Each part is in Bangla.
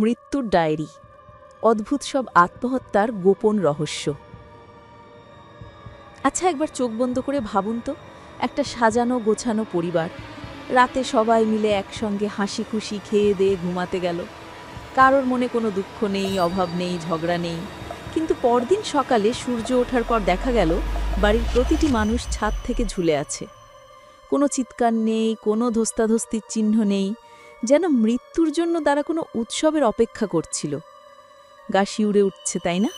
মৃত্যুর ডায়েরি। অদ্ভুত সব আত্মহত্যার গোপন রহস্য। আচ্ছা একবার চোখ বন্ধ করে ভাবুন তো, একটা সাজানো গোছানো পরিবার, রাতে সবাই মিলে একসঙ্গে হাসি খুশি খেয়ে দিয়ে ঘুমাতে গেল। কারোর মনে কোনো দুঃখ নেই, অভাব নেই, ঝগড়া নেই। কিন্তু পরদিন সকালে সূর্য ওঠার পর দেখা গেল, বাড়ির প্রতিটি মানুষ ছাদ থেকে ঝুলে আছে। কোনো চিৎকার নেই, কোনো ধস্তাধস্তির চিহ্ন নেই যেন মৃত্যুর জন্য তারা কোনো উৎসবের অপেক্ষা করছিল। গা শিউরে উঠছে, তাই না?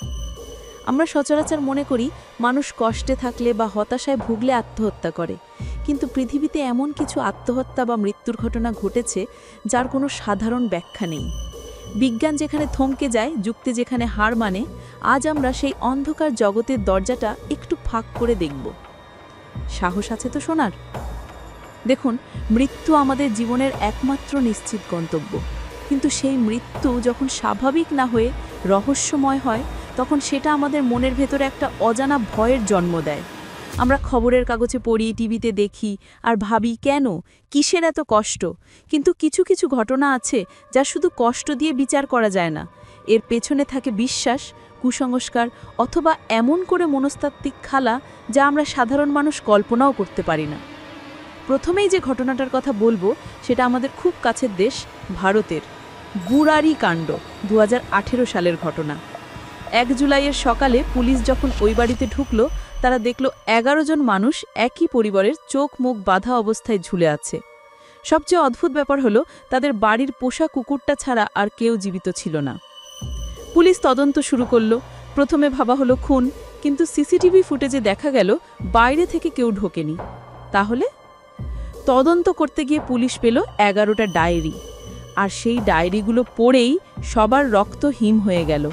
আমরা সচরাচর মনে করি, মানুষ কষ্টে থাকলে বা হতাশায় ভুগলে আত্মহত্যা করে। কিন্তু পৃথিবীতে এমন কিছু আত্মহত্যা বা মৃত্যুর ঘটনা ঘটেছে, যার কোনো সাধারণ ব্যাখ্যা নেই। বিজ্ঞান যেখানে থমকে যায়, যুক্তি যেখানে হার মানে আজ আমরা সেই অন্ধকার জগতের দরজাটা একটু ফাঁক করে দেখব। সাহস আছে তো শোনার? দেখুন, মৃত্যু আমাদের জীবনের একমাত্র নিশ্চিত গন্তব্য। কিন্তু সেই মৃত্যু যখন স্বাভাবিক না হয়ে রহস্যময় হয়, তখন সেটা আমাদের মনের ভেতরে একটা অজানা ভয়ের জন্ম দেয়। আমরা খবরের কাগজে পড়ি, টিভিতে দেখি আর ভাবি, কেন? কিসের এত কষ্ট? কিন্তু কিছু কিছু ঘটনা আছে যা শুধু কষ্ট দিয়ে বিচার করা যায় না। এর পেছনে থাকে বিশ্বাস, কুসংস্কার অথবা এমন করে মনস্তাত্ত্বিক খালা যা আমরা সাধারণ মানুষ কল্পনাও করতে পারি না। প্রথমেই যে ঘটনাটার কথা বলব, সেটা আমাদের খুব কাছের দেশ, ভারতের। বুড়ারি কাণ্ড দু হাজার আঠেরো সালের ঘটনা। এক জুলাইয়ের সকালে পুলিশ যখন ওই বাড়িতে ঢুকল, তারা দেখল এগারো জন মানুষ একই পরিবারের চোখ মুখ বাধা অবস্থায় ঝুলে আছে। সবচেয়ে অদ্ভুত ব্যাপার হলো, তাদের বাড়ির পোষা কুকুরটা ছাড়া আর কেউ জীবিত ছিল না। পুলিশ তদন্ত শুরু করল। প্রথমে ভাবা হলো খুন, কিন্তু সিসিটিভি ফুটেজে দেখা গেল, বাইরে থেকে কেউ ঢোকেনি। তাহলে তদন্ত করতে গিয়ে পুলিশ পেল এগারোটা ডায়েরি। আর সেই ডায়েরিগুলো পড়েই সবার রক্ত হিম হয়ে গেল।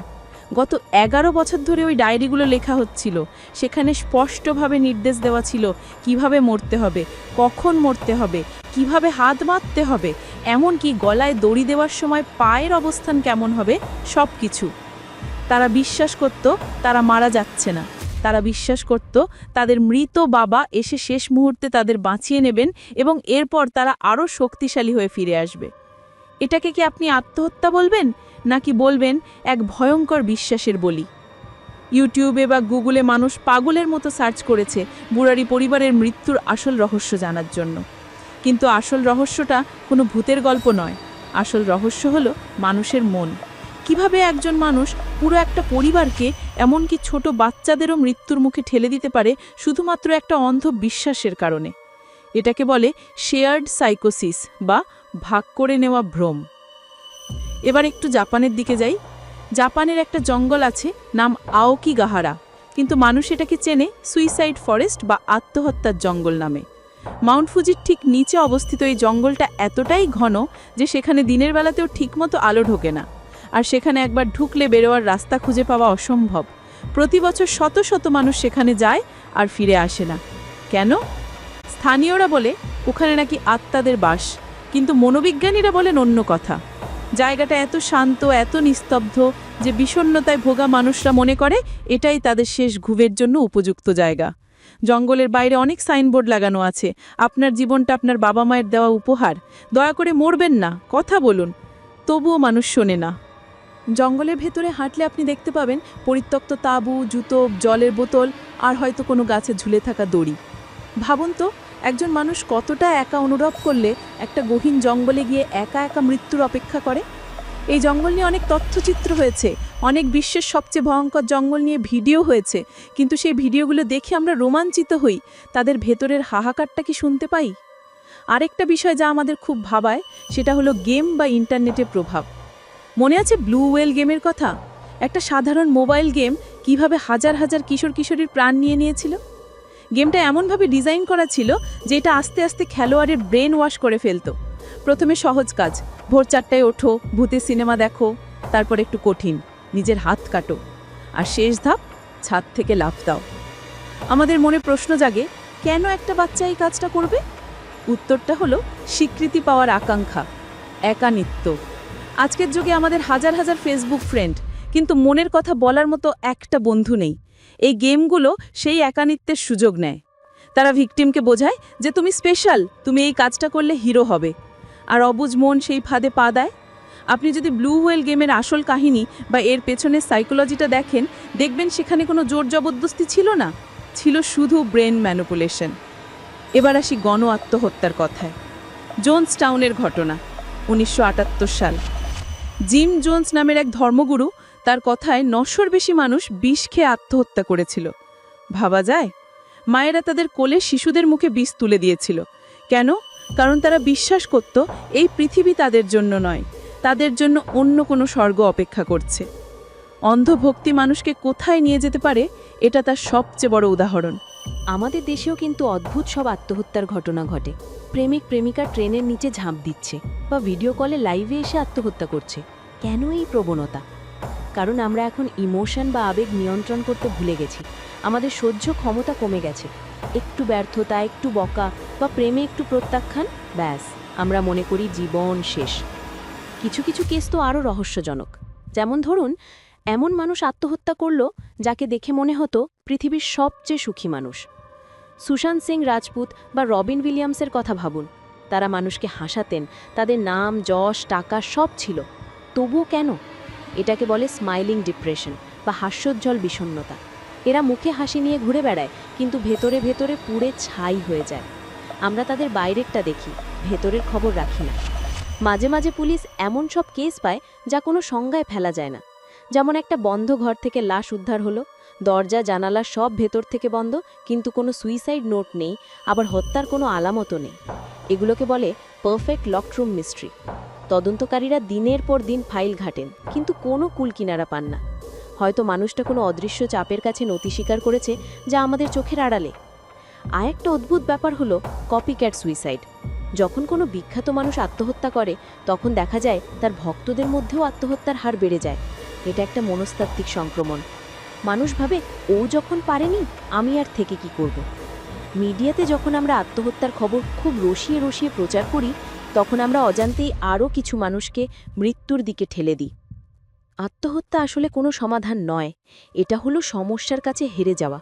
গত এগারো বছর ধরে ওই ডায়েরিগুলো লেখা হচ্ছিল। সেখানে স্পষ্টভাবে নির্দেশ দেওয়া ছিল কীভাবে মরতে হবে, কখন মরতে হবে, কীভাবে হাত বাঁধতে হবে, এমনকি গলায় দড়ি দেওয়ার সময় পায়ের অবস্থান কেমন হবে সব কিছু তারা বিশ্বাস করত তারা মারা যাচ্ছে না। তারা বিশ্বাস করত, তাদের মৃত বাবা এসে শেষ মুহূর্তে তাদের বাঁচিয়ে নেবেন এবং এরপর তারা আরও শক্তিশালী হয়ে ফিরে আসবে। এটাকে কি আপনি আত্মহত্যা বলবেন, নাকি বলবেন এক ভয়ঙ্কর বিশ্বাসের বলি? ইউটিউবে বা গুগলে মানুষ পাগলের মতো সার্চ করেছে বুড়ারি পরিবারের মৃত্যুর আসল রহস্য জানার জন্য। কিন্তু আসল রহস্যটা কোনো ভূতের গল্প নয়। আসল রহস্য হলো মানুষের মন। কীভাবে একজন মানুষ পুরো একটা পরিবারকে এমনকি ছোট বাচ্চাদেরও মৃত্যুর মুখে ঠেলে দিতে পারে শুধুমাত্র একটা অন্ধ বিশ্বাসের কারণে? এটাকে বলে শেয়ার্ড সাইকোসিস বা ভাগ করে নেওয়া ভ্রম। এবার একটু জাপানের দিকে যাই। জাপানের একটা জঙ্গল আছে, নাম আওকি গাহারা কিন্তু মানুষ এটাকে চেনে সুইসাইড ফরেস্ট বা আত্মহত্যার জঙ্গল নামে। মাউন্ট ফুজির ঠিক নিচে অবস্থিত এই জঙ্গলটা এতটাই ঘন যে সেখানে দিনের বেলাতেও ঠিকমতো আলো ঢোকে না। আর সেখানে একবার ঢুকলে বেরোয়ার রাস্তা খুঁজে পাওয়া অসম্ভব। প্রতি বছর শত শত মানুষ সেখানে যায় আর ফিরে আসে না। কেন? স্থানীয়রা বলে, ওখানে নাকি আত্মাদের বাস, কিন্তু মনোবিজ্ঞানীরা বলেন অন্য কথা। জায়গাটা এত শান্ত, এত নিস্তব্ধ যে বিষণ্ণতায় ভোগা মানুষরা মনে করে, এটাই তাদের শেষ ঘুমের জন্য উপযুক্ত জায়গা। জঙ্গলের বাইরে অনেক সাইনবোর্ড লাগানো আছে। আপনার জীবনটা আপনার বাবা মায়ের দেওয়া উপহার। দয়া করে মরবেন না, কথা বলুন। তবুও মানুষ শোনে না। জঙ্গলের ভেতরে হাঁটলে আপনি দেখতে পাবেন পরিত্যক্ত তাঁবু, জুতো, জলের বোতল আর হয়তো কোনো গাছে ঝুলে থাকা দড়ি। ভাবুন তো, একজন মানুষ কতটা একা অনুভব করলে একটা গহীন জঙ্গলে গিয়ে একা একা মৃত্যুর অপেক্ষা করে? এই জঙ্গল নিয়ে অনেক তথ্যচিত্র হয়েছে, অনেক বিশ্বের সবচেয়ে ভয়ঙ্কর জঙ্গল নিয়ে ভিডিও হয়েছে, কিন্তু সেই ভিডিওগুলো দেখে আমরা রোমাঞ্চিত হই। তাদের ভেতরের হাহাকারটা কি শুনতে পাই? আরেকটা বিষয় যা আমাদের খুব ভাবায়, সেটা হলো গেম বা ইন্টারনেটের প্রভাব। মনে আছে ব্লু ওয়েল গেমের কথা? একটা সাধারণ মোবাইল গেম কীভাবে হাজার হাজার কিশোর কিশোরীর প্রাণ নিয়ে নিয়েছিল? গেমটা এমনভাবে ডিজাইন করা ছিল যে এটা আস্তে আস্তে খেলোয়াড়ের ব্রেন ওয়াশ করে ফেলতো। প্রথমে সহজ কাজ, ভোর চারটায় ওঠো, ভূতের সিনেমা দেখো, তারপর একটু কঠিন, নিজের হাত কাটো। আর শেষ ধাপ, ছাদ থেকে লাফ দাও। আমাদের মনে প্রশ্ন জাগে, কেন একটা বাচ্চা এই কাজটা করবে? উত্তরটা হলো, স্বীকৃতি পাওয়ার আকাঙ্ক্ষা, একানিত্ব। আজকের যুগে আমাদের হাজার হাজার ফেসবুক ফ্রেন্ড কিন্তু মনের কথা বলার মতো একটা বন্ধু নেই। এই গেমগুলো সেই একানিত্বের সুযোগ নেয়। তারা ভিকটিমকে বোঝায় যে তুমি স্পেশাল তুমি এই কাজটা করলে হিরো হবে। আর অবুজ মন সেই ফাঁদে পা দেয়। আপনি যদি ব্লু হোয়েল গেমের আসল কাহিনী বা এর পেছনের সাইকোলজিটা দেখেন, দেখবেন সেখানে কোনো জোর জবরদস্তি ছিল না। ছিল শুধু ব্রেন ম্যানুপুলেশন এবার আসি গণ আত্মহত্যার কথায়। জোন্স টাউনের ঘটনা, উনিশশো আটাত্তর সাল। জিম জোন্স নামের এক ধর্মগুরু তার কথায় নশোর বেশি মানুষ বিষ খেয়ে আত্মহত্যা করেছিল। ভাবা যায়, মায়েরা তাদের কোলে শিশুদের মুখে বিষ তুলে দিয়েছিল। কেন? কারণ তারা বিশ্বাস করত, এই পৃথিবী তাদের জন্য নয়, তাদের জন্য অন্য কোনো স্বর্গ অপেক্ষা করছে। অন্ধভক্তি মানুষকে কোথায় নিয়ে যেতে পারে, এটা তার সবচেয়ে বড় উদাহরণ। আমাদের দেশেও কিন্তু অদ্ভুত সব আত্মহত্যার ঘটনা ঘটে। প্রেমিক প্রেমিকা ট্রেনের নিচে ঝাঁপ দিচ্ছে বা ভিডিও কলে লাইভে এসে আত্মহত্যা করছে। কেন এই প্রবণতা? কারণ আমরা এখন ইমোশন বা আবেগ নিয়ন্ত্রণ করতে ভুলে গেছি। আমাদের সহ্য ক্ষমতা কমে গেছে। একটু ব্যর্থতা, একটু বকা বা প্রেমে একটু প্রত্যাখ্যান, ব্যাস, আমরা মনে করি জীবন শেষ। কিছু কিছু কেস তো আরও রহস্যজনক। যেমন ধরুন এমন মানুষ আত্মহত্যা করল যাকে দেখে মনে হতো পৃথিবীর সবচেয়ে সুখী মানুষ। সুশান্ত সিং রাজপুত বা রবিন উইলিয়ামসের কথা ভাবুন। তারা মানুষকে হাসাতেন, তাদের নাম, যশ, টাকা সব ছিল। তবুও কেন? এটাকে বলে স্মাইলিং ডিপ্রেশন বা হাস্যোজ্জ্বল বিষণ্ণতা। এরা মুখে হাসি নিয়ে ঘুরে বেড়ায়, কিন্তু ভেতরে ভেতরে পুড়ে ছাই হয়ে যায়। আমরা তাদের বাইরেরটা দেখি, ভেতরের খবর রাখি না। মাঝে মাঝে পুলিশ এমন সব কেস পায় যা কোনো সংজ্ঞায় ফেলা যায় না। যেমন একটা বন্ধ ঘর থেকে লাশ উদ্ধার হলো, দরজা, জানালা সব ভেতর থেকে বন্ধ, কিন্তু কোনো সুইসাইড নোট নেই, আবার হত্যার কোনো আলামতও নেই। এগুলোকে বলে পারফেক্ট লকরুম মিস্ট্রি। তদন্তকারীরা দিনের পর দিন ফাইল ঘাটেন, কিন্তু কোনো কুল কিনারা পান না। হয়তো মানুষটা কোনো অদৃশ্য চাপের কাছে নতি স্বীকার করেছে যা আমাদের চোখের আড়ালে। আর একটা অদ্ভুত ব্যাপার হলো কপিক্যাট সুইসাইড যখন কোনো বিখ্যাত মানুষ আত্মহত্যা করে, তখন দেখা যায় তার ভক্তদের মধ্যেও আত্মহত্যার হার বেড়ে যায়। এটা একটা মনস্তাত্ত্বিক সংক্রমণ। মানুষ ভাবে, ও যখন পারেনি, আমি আর থেকে কি করব? মিডিয়াতে যখন আমরা আত্মহত্যার খবর খুব রসিয়ে রসিয়ে প্রচার করি, তখন আমরা অজান্তেই আরও কিছু মানুষকে মৃত্যুর দিকে ঠেলে দিই। আত্মহত্যা আসলে কোনো সমাধান নয়। এটা হলো সমস্যার কাছে হেরে যাওয়া।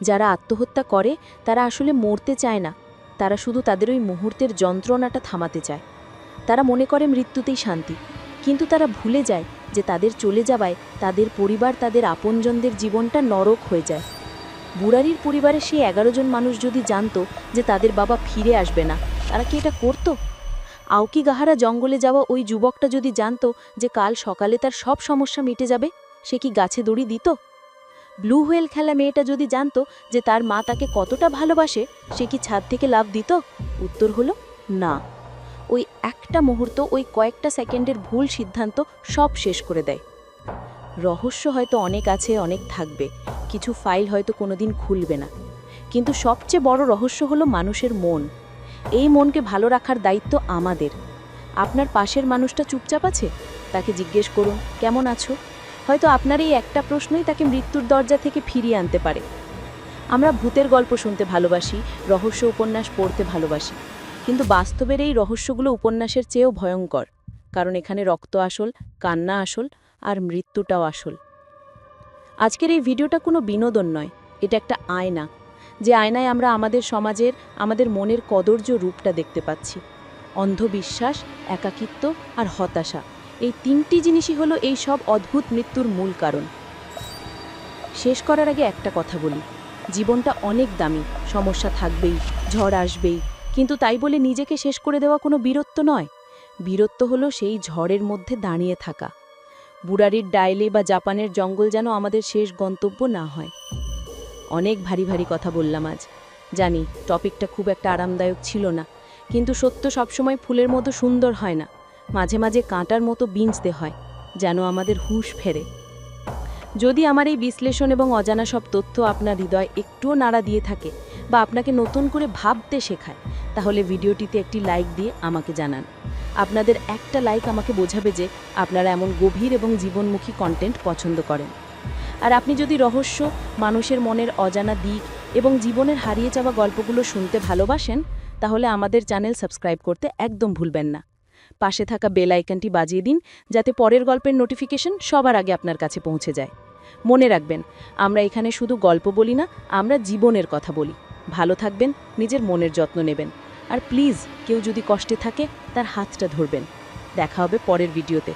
যারা আত্মহত্যা করে, তারা আসলে মরতে চায় না। তারা শুধু তাদের ওই মুহূর্তের যন্ত্রণাটা থামাতে চায়। তারা মনে করে মৃত্যুতেই শান্তি। কিন্তু তারা ভুলে যায় যে তাদের চলে যাওয়ায় তাদের পরিবার তাদের আপনজনদের জীবনটা নরক হয়ে যায়। বুড়ারির পরিবারে সেই এগারো জন মানুষ যদি জানতো যে তাদের বাবা ফিরে আসবে না, তারা কি এটা করত? আউকি গাহারা জঙ্গলে যাওয়া ওই যুবকটা যদি জানতো যে কাল সকালে তার সব সমস্যা মিটে যাবে, সে কি গাছে দড়ি দিত? ব্লু হোয়েল খেলা মেয়েটা যদি জানতো যে তার মা তাকে কতটা ভালোবাসে, সে কি ছাদ থেকে লাভ দিত? উত্তর হলো, না। ওই একটা মুহূর্ত, ওই কয়েকটা সেকেন্ডের ভুল সিদ্ধান্ত সব শেষ করে দেয়। রহস্য হয়তো অনেক আছে, অনেক থাকবে। কিছু ফাইল হয়তো কোনোদিন খুলবে না। কিন্তু সবচেয়ে বড় রহস্য হলো মানুষের মন। এই মনকে ভালো রাখার দায়িত্ব আমাদের। আপনার পাশের মানুষটা চুপচাপ আছে? তাকে জিজ্ঞেস করুন, কেমন আছো? হয়তো আপনার এই একটা প্রশ্নই তাকে মৃত্যুর দরজা থেকে ফিরিয়ে আনতে পারে। আমরা ভূতের গল্প শুনতে ভালোবাসি, রহস্য উপন্যাস পড়তে ভালোবাসি। কিন্তু বাস্তবের এই রহস্যগুলো উপন্যাসের চেয়েও ভয়ঙ্কর, কারণ এখানে রক্ত আসল, কান্না আসল, আর মৃত্যুটাও আসল। আজকের এই ভিডিওটা কোনো বিনোদন নয়, এটা একটা আয়না, যে আয়নায় আমরা আমাদের সমাজের, আমাদের মনের কদর্য রূপটা দেখতে পাচ্ছি। অন্ধবিশ্বাস, একাকিত্ব আর হতাশা, এই তিনটি জিনিসই হলো এই সব অদ্ভুত মৃত্যুর মূল কারণ। শেষ করার আগে একটা কথা বলি, জীবনটা অনেক দামি, সমস্যা থাকবেই, ঝড় আসবেই কিন্তু তাই বলে নিজেকে শেষ করে দেওয়া কোনো বীরত্ব নয়। বীরত্ব হলো সেই ঝড়ের মধ্যে দাঁড়িয়ে থাকা। বুড়ারির ডাইলে বা জাপানের জঙ্গল যেন আমাদের শেষ গন্তব্য না হয়। অনেক ভারী ভারী কথা বললাম আজ। জানি, টপিকটা খুব একটা আরামদায়ক ছিল না, কিন্তু সত্য সবসময় ফুলের মতো সুন্দর হয় না। মাঝে মাঝে কাঁটার মতো বিঞ্চতে হয়, যেন আমাদের হুঁশ ফেরে। যদি আমার এই বিশ্লেষণ এবং অজানা সব তথ্য আপনার হৃদয় একটুও নাড়া দিয়ে থাকে বা আপনাকে নতুন করে ভাবতে শেখায় তাহলে ভিডিওটিতে একটি লাইক দিয়ে আমাকে জানান। আপনাদের একটা লাইক আমাকে বোঝাবে যে আপনারা এমন গভীর এবং জীবনমুখী কন্টেন্ট পছন্দ করেন। আর আপনি যদি রহস্য, মানুষের মনের অজানা দিক এবং জীবনের হারিয়ে যাওয়া গল্পগুলো শুনতে ভালোবাসেন, তাহলে আমাদের চ্যানেল সাবস্ক্রাইব করতে একদম ভুলবেন না। পাশে থাকা বেল আইকনটি বাজিয়ে দিন, যাতে পরের গল্পের নোটিফিকেশন সবার আগে আপনার কাছে পৌঁছে যায়। মনে রাখবেন, আমরা এখানে শুধু গল্প বলি না, আমরা জীবনের কথা বলি। ভালো থাকবেন, নিজের মনের যত্ন নেবেন। আর প্লিজ কেউ যদি কষ্টে থাকে তার হাতটা ধরবেন। দেখা হবে পরের ভিডিওতে।